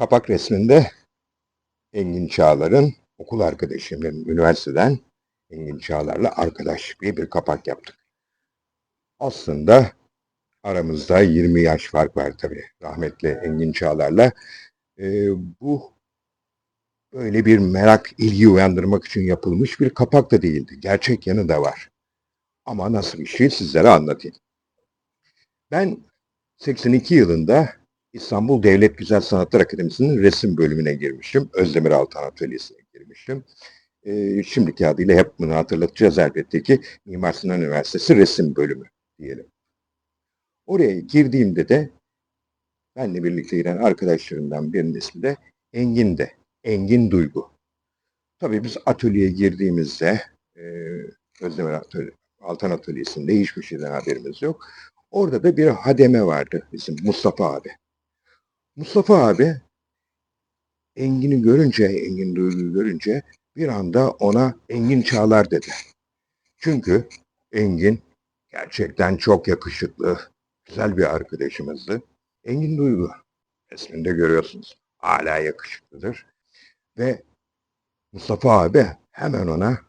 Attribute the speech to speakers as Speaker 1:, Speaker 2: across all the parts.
Speaker 1: Kapak resminde Engin Çağlar'ın okul arkadaşımın üniversiteden Engin Çağlar'la arkadaş diye bir kapak yaptık. Aslında aramızda 20 yaş fark var tabii rahmetli Engin Çağlar'la. Ee, bu böyle bir merak, ilgi uyandırmak için yapılmış bir kapak da değildi. Gerçek yanı da var. Ama nasıl bir şey sizlere anlatayım. Ben 82 yılında İstanbul Devlet Güzel Sanatlar Akademisi'nin resim bölümüne girmiştim. Özdemir Altan Atölyesi'ne girmiştim. Ee, şimdiki adıyla hep bunu hatırlatacağız elbette ki Mimar Sinan Üniversitesi resim bölümü diyelim. Oraya girdiğimde de benle birlikte giren arkadaşlarımdan birinin ismi de Engin'de. Engin Duygu. Tabii biz atölyeye girdiğimizde e, Özdemir Atölye, Altan Atölyesi'nde hiçbir şeyden haberimiz yok. Orada da bir hademe vardı bizim Mustafa abi. Mustafa abi Engin'i görünce, Engin Duygu'yu görünce bir anda ona Engin Çağlar dedi. Çünkü Engin gerçekten çok yakışıklı, güzel bir arkadaşımızdı. Engin Duygu, resminde görüyorsunuz, hala yakışıklıdır. Ve Mustafa abi hemen ona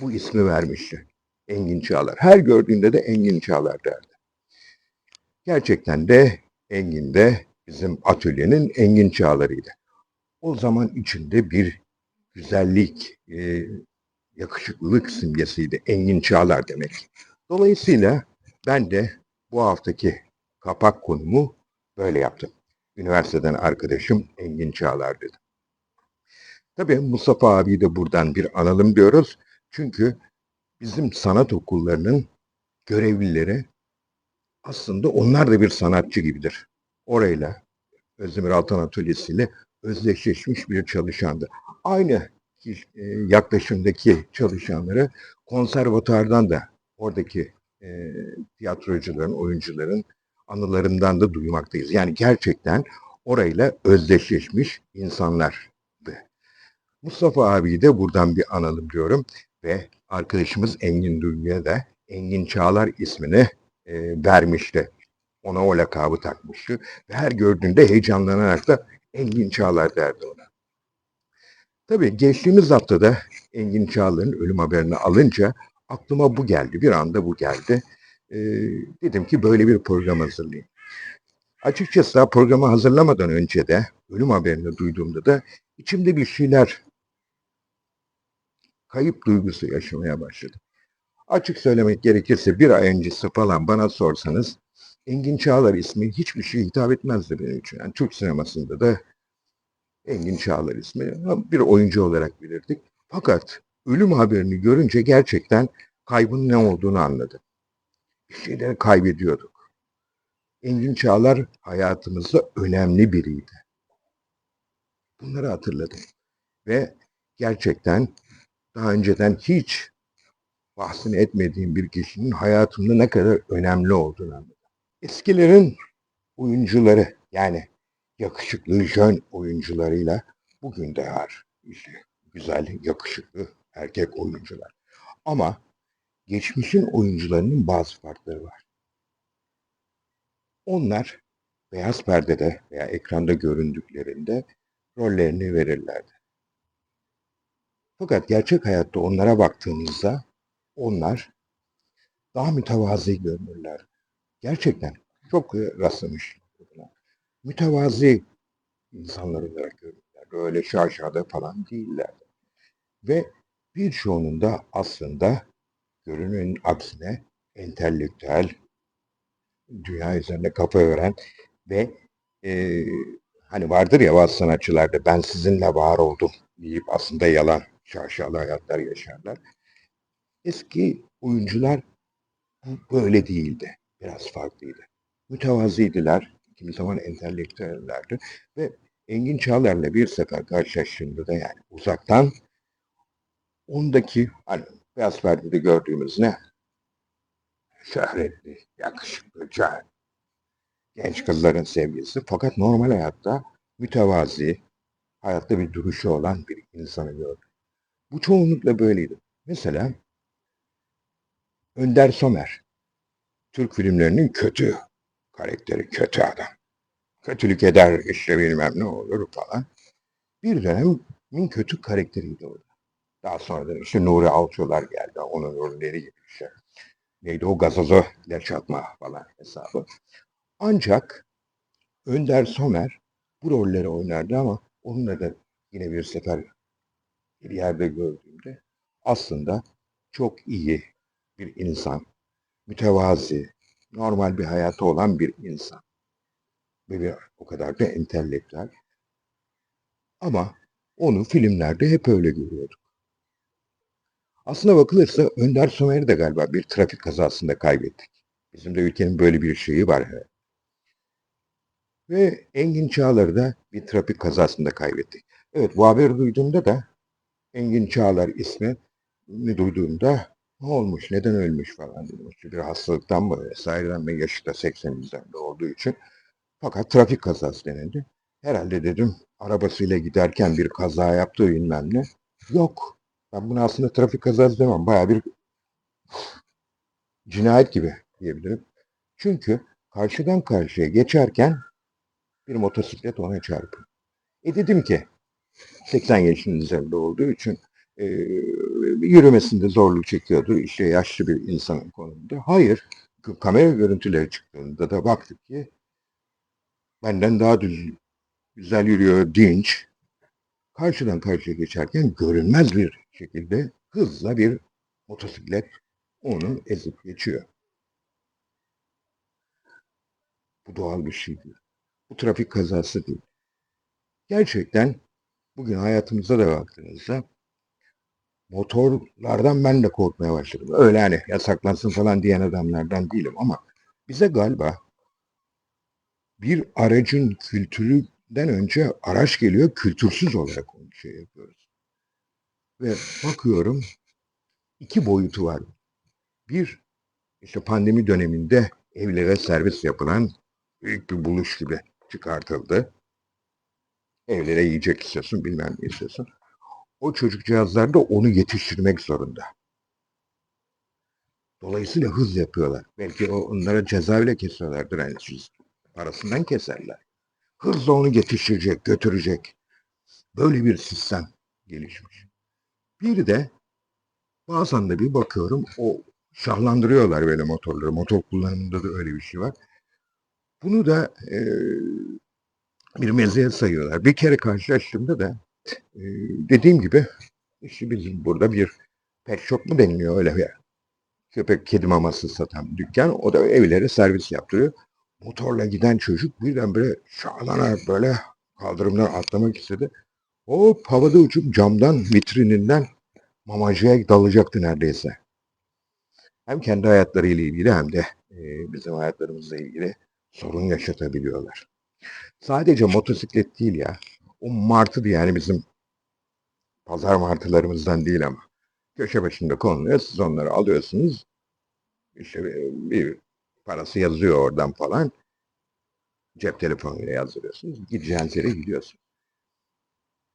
Speaker 1: bu ismi vermişti. Engin Çağlar. Her gördüğünde de Engin Çağlar derdi. Gerçekten de Engin de bizim atölyenin Engin Çağlar'ıydı. O zaman içinde bir güzellik, e, yakışıklılık simgesiydi Engin Çağlar demek. Dolayısıyla ben de bu haftaki kapak konumu böyle yaptım. Üniversiteden arkadaşım Engin Çağlar dedim. Tabii Mustafa abi de buradan bir analım diyoruz. Çünkü bizim sanat okullarının görevlileri aslında onlar da bir sanatçı gibidir. Orayla Özdemir Altan Atölyesi ile özdeşleşmiş bir çalışandı. Aynı e, yaklaşımdaki çalışanları konservatuardan da oradaki e, tiyatrocuların, oyuncuların anılarından da duymaktayız. Yani gerçekten orayla özdeşleşmiş insanlardı. Mustafa abiyi de buradan bir analım diyorum ve arkadaşımız Engin Duygu'ya da Engin Çağlar ismini e, vermişti. Ona o lakabı takmıştı. Ve her gördüğünde heyecanlanarak da Engin Çağlar derdi ona. Tabii geçtiğimiz haftada Engin Çağlar'ın ölüm haberini alınca aklıma bu geldi. Bir anda bu geldi. Ee, dedim ki böyle bir program hazırlayayım. Açıkçası daha programı hazırlamadan önce de ölüm haberini duyduğumda da içimde bir şeyler kayıp duygusu yaşamaya başladım. Açık söylemek gerekirse bir ay öncesi falan bana sorsanız Engin Çağlar ismi hiçbir şey hitap etmezdi benim için. Yani Türk sinemasında da Engin Çağlar ismi bir oyuncu olarak bilirdik. Fakat ölüm haberini görünce gerçekten kaybın ne olduğunu anladım. Bir şeyleri kaybediyorduk. Engin Çağlar hayatımızda önemli biriydi. Bunları hatırladım. Ve gerçekten daha önceden hiç bahsini etmediğim bir kişinin hayatımda ne kadar önemli olduğunu anladım. Eskilerin oyuncuları yani yakışıklı jön oyuncularıyla bugün de var. İşte güzel, yakışıklı erkek oyuncular. Ama geçmişin oyuncularının bazı farkları var. Onlar beyaz perdede veya ekranda göründüklerinde rollerini verirlerdi. Fakat gerçek hayatta onlara baktığımızda onlar daha mütevazi görünürler. Gerçekten çok rastlamış. buna. Mütevazi insanlar olarak görünürler. Böyle şaşada falan değiller. Ve birçoğunun da aslında görünün aksine entelektüel, dünya üzerinde kafa öğren ve e, hani vardır ya bazı sanatçılarda ben sizinle var oldum deyip aslında yalan şaşalı hayatlar yaşarlar. Eski oyuncular böyle değildi. Biraz farklıydı. Mütevazıydılar. Kimi zaman entelektüellerdi. Ve Engin Çağlar'la bir sefer karşılaştığımda da yani uzaktan ondaki hani beyaz perdede gördüğümüz ne? Şöhretli, yakışıklı, can, genç kızların sevgilisi. Fakat normal hayatta mütevazi, hayatta bir duruşu olan bir insanı gördüm. Bu çoğunlukla böyleydi. Mesela Önder Somer. Türk filmlerinin kötü karakteri, kötü adam. kötülük eder işte bilmem ne olur falan. Bir dönemin kötü karakteriydi o. Daha sonradan işte Nuri Alçolar geldi. Onun rolleri gibi işte. Neydi o gazozu ilaç atma falan hesabı. Ancak Önder Somer bu rolleri oynardı ama onunla da yine bir sefer bir yerde gördüğümde aslında çok iyi bir insan, mütevazi, normal bir hayatı olan bir insan. Ve bir, o kadar da entelektüel. Ama onu filmlerde hep öyle görüyorduk. Aslına bakılırsa Önder Somer'i de galiba bir trafik kazasında kaybettik. Bizim de ülkenin böyle bir şeyi var. Evet. Ve Engin Çağlar'ı da bir trafik kazasında kaybettik. Evet bu haberi duyduğumda da Engin Çağlar ismi duyduğumda ne olmuş, neden ölmüş falan dedim. İşte bir hastalıktan mı vesaireden mi yaşı da 80 üzerinde olduğu için. Fakat trafik kazası denildi. Herhalde dedim arabasıyla giderken bir kaza yaptığı bilmem ne. Yok. Ben bunu aslında trafik kazası demem. Baya bir cinayet gibi diyebilirim. Çünkü karşıdan karşıya geçerken bir motosiklet ona çarpıyor. E dedim ki 80 yaşının üzerinde olduğu için e, yürümesinde zorluk çekiyordu. İşte yaşlı bir insanın konumunda. Hayır. Kamera görüntüleri çıktığında da baktık ki benden daha düz, güzel yürüyor dinç. Karşıdan karşıya geçerken görünmez bir şekilde hızla bir motosiklet onu ezip geçiyor. Bu doğal bir şey değil. Bu trafik kazası değil. Gerçekten bugün hayatımıza da baktığınızda motorlardan ben de korkmaya başladım. Öyle hani yasaklansın falan diyen adamlardan değilim ama bize galiba bir aracın kültüründen önce araç geliyor kültürsüz olarak onu şey yapıyoruz. Ve bakıyorum iki boyutu var. Bir işte pandemi döneminde evlere servis yapılan büyük bir buluş gibi çıkartıldı. Evlere yiyecek istiyorsun, bilmem ne istiyorsun. O çocukcağızlar da onu yetiştirmek zorunda. Dolayısıyla hız yapıyorlar. Belki o, onlara ceza bile kesiyorlardır siz. Parasından keserler. Hızla onu yetiştirecek, götürecek. Böyle bir sistem gelişmiş. Bir de bazen de bir bakıyorum o şahlandırıyorlar böyle motorları. Motor kullanımında da öyle bir şey var. Bunu da e, bir meziyet sayıyorlar. Bir kere karşılaştığımda da e, dediğim gibi işte bizim burada bir pet shop mu deniliyor öyle bir köpek kedi maması satan dükkan. O da evlere servis yaptırıyor. Motorla giden çocuk birdenbire şahlanarak böyle kaldırımdan atlamak istedi. Hop havada uçup camdan vitrininden mamacıya dalacaktı neredeyse. Hem kendi hayatlarıyla ilgili hem de e, bizim hayatlarımızla ilgili sorun yaşatabiliyorlar. Sadece motosiklet değil ya. O martı yani bizim pazar martılarımızdan değil ama. Köşe başında konuluyor. Siz onları alıyorsunuz. İşte bir, parası yazıyor oradan falan. Cep telefonuyla yazdırıyorsunuz. Gideceğiniz yere gidiyorsunuz.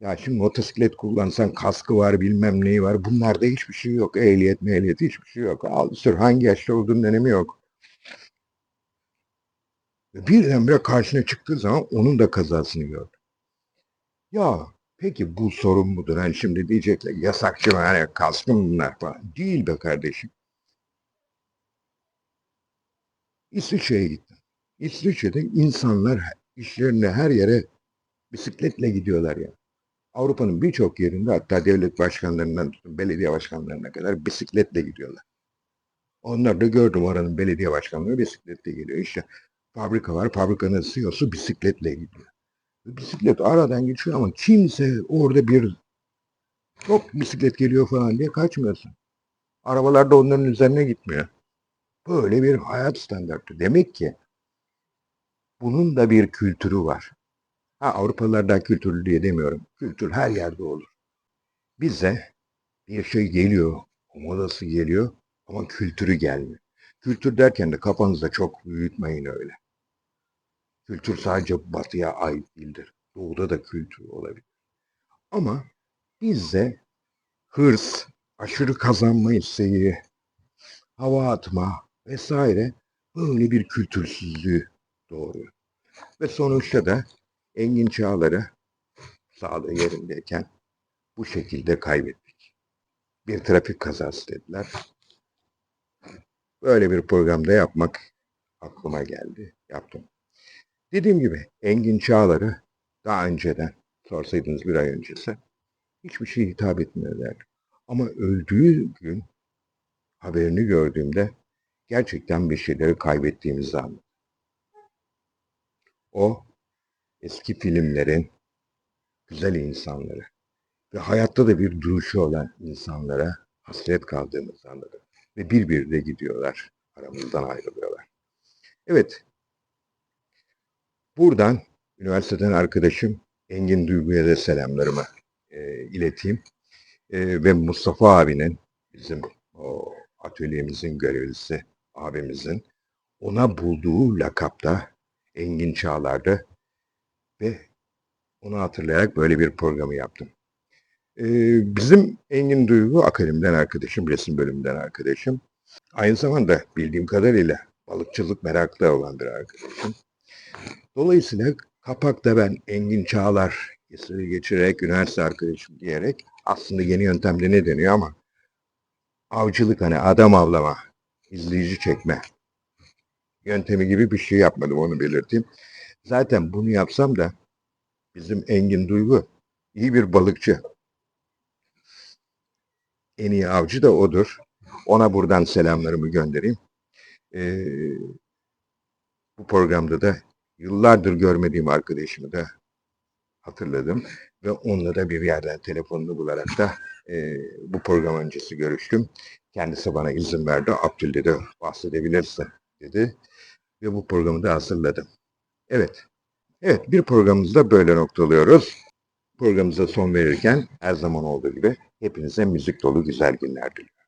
Speaker 1: Ya şimdi motosiklet kullansan kaskı var bilmem neyi var. Bunlarda hiçbir şey yok. Ehliyet mehliyet hiçbir şey yok. Al sür hangi yaşta olduğunun önemi yok. Birdenbire karşına çıktığı zaman onun da kazasını gördü. Ya peki bu sorun mudur? Hani şimdi diyecekler yasakçı mı? Hani kaskı mı bunlar falan. Değil be kardeşim. İsviçre'ye gittim. İsviçre'de insanlar işlerine her yere bisikletle gidiyorlar ya. Yani. Avrupa'nın birçok yerinde hatta devlet başkanlarından tutun belediye başkanlarına kadar bisikletle gidiyorlar. Onlar da gördüm oranın belediye başkanları bisikletle geliyor. İşte fabrika var, fabrikanın CEO'su bisikletle gidiyor. Bisiklet aradan geçiyor ama kimse orada bir hop bisiklet geliyor falan diye kaçmıyorsun. Arabalar da onların üzerine gitmiyor. Böyle bir hayat standartı. Demek ki bunun da bir kültürü var. Ha Avrupalılar daha kültürlü diye demiyorum. Kültür her yerde olur. Bize bir şey geliyor, modası geliyor ama kültürü gelmiyor. Kültür derken de kafanızda çok büyütmeyin öyle. Kültür sadece batıya ait değildir. Doğuda da kültür olabilir. Ama bizde hırs, aşırı kazanma isteği, hava atma vesaire böyle bir kültürsüzlüğü doğuruyor. Ve sonuçta da Engin Çağlar'ı sağlığı yerindeyken bu şekilde kaybettik. Bir trafik kazası dediler. Böyle bir programda yapmak aklıma geldi. Yaptım. Dediğim gibi Engin Çağlar'ı daha önceden sorsaydınız bir ay öncesi hiçbir şey hitap etmiyorlar. Ama öldüğü gün haberini gördüğümde gerçekten bir şeyleri kaybettiğimizi anladım. O eski filmlerin güzel insanları ve hayatta da bir duruşu olan insanlara hasret kaldığımızı anladım. Ve bir bir de gidiyorlar, aramızdan ayrılıyorlar. Evet, buradan üniversiteden arkadaşım Engin Duygu'ya da selamlarımı e, ileteyim. E, ve Mustafa abinin, bizim o atölyemizin görevlisi abimizin ona bulduğu lakapta Engin Çağlar'dı ve onu hatırlayarak böyle bir programı yaptım. Ee, bizim Engin Duygu akademiden arkadaşım, resim bölümünden arkadaşım. Aynı zamanda bildiğim kadarıyla balıkçılık meraklı olan bir arkadaşım. Dolayısıyla kapakta ben Engin Çağlar ismini geçirerek üniversite arkadaşım diyerek aslında yeni yöntemde ne deniyor ama avcılık hani adam avlama, izleyici çekme yöntemi gibi bir şey yapmadım onu belirteyim. Zaten bunu yapsam da bizim Engin Duygu iyi bir balıkçı. En iyi avcı da odur. Ona buradan selamlarımı göndereyim. Ee, bu programda da yıllardır görmediğim arkadaşımı da hatırladım ve onunla da bir yerden telefonunu bularak da e, bu program öncesi görüştüm. Kendisi bana izin verdi. Abdül dedi bahsedebilirsin dedi ve bu programı da hazırladım. Evet, evet bir programımızı da böyle noktalıyoruz. Programımıza son verirken her zaman olduğu gibi hepinize müzik dolu güzel günler diliyorum.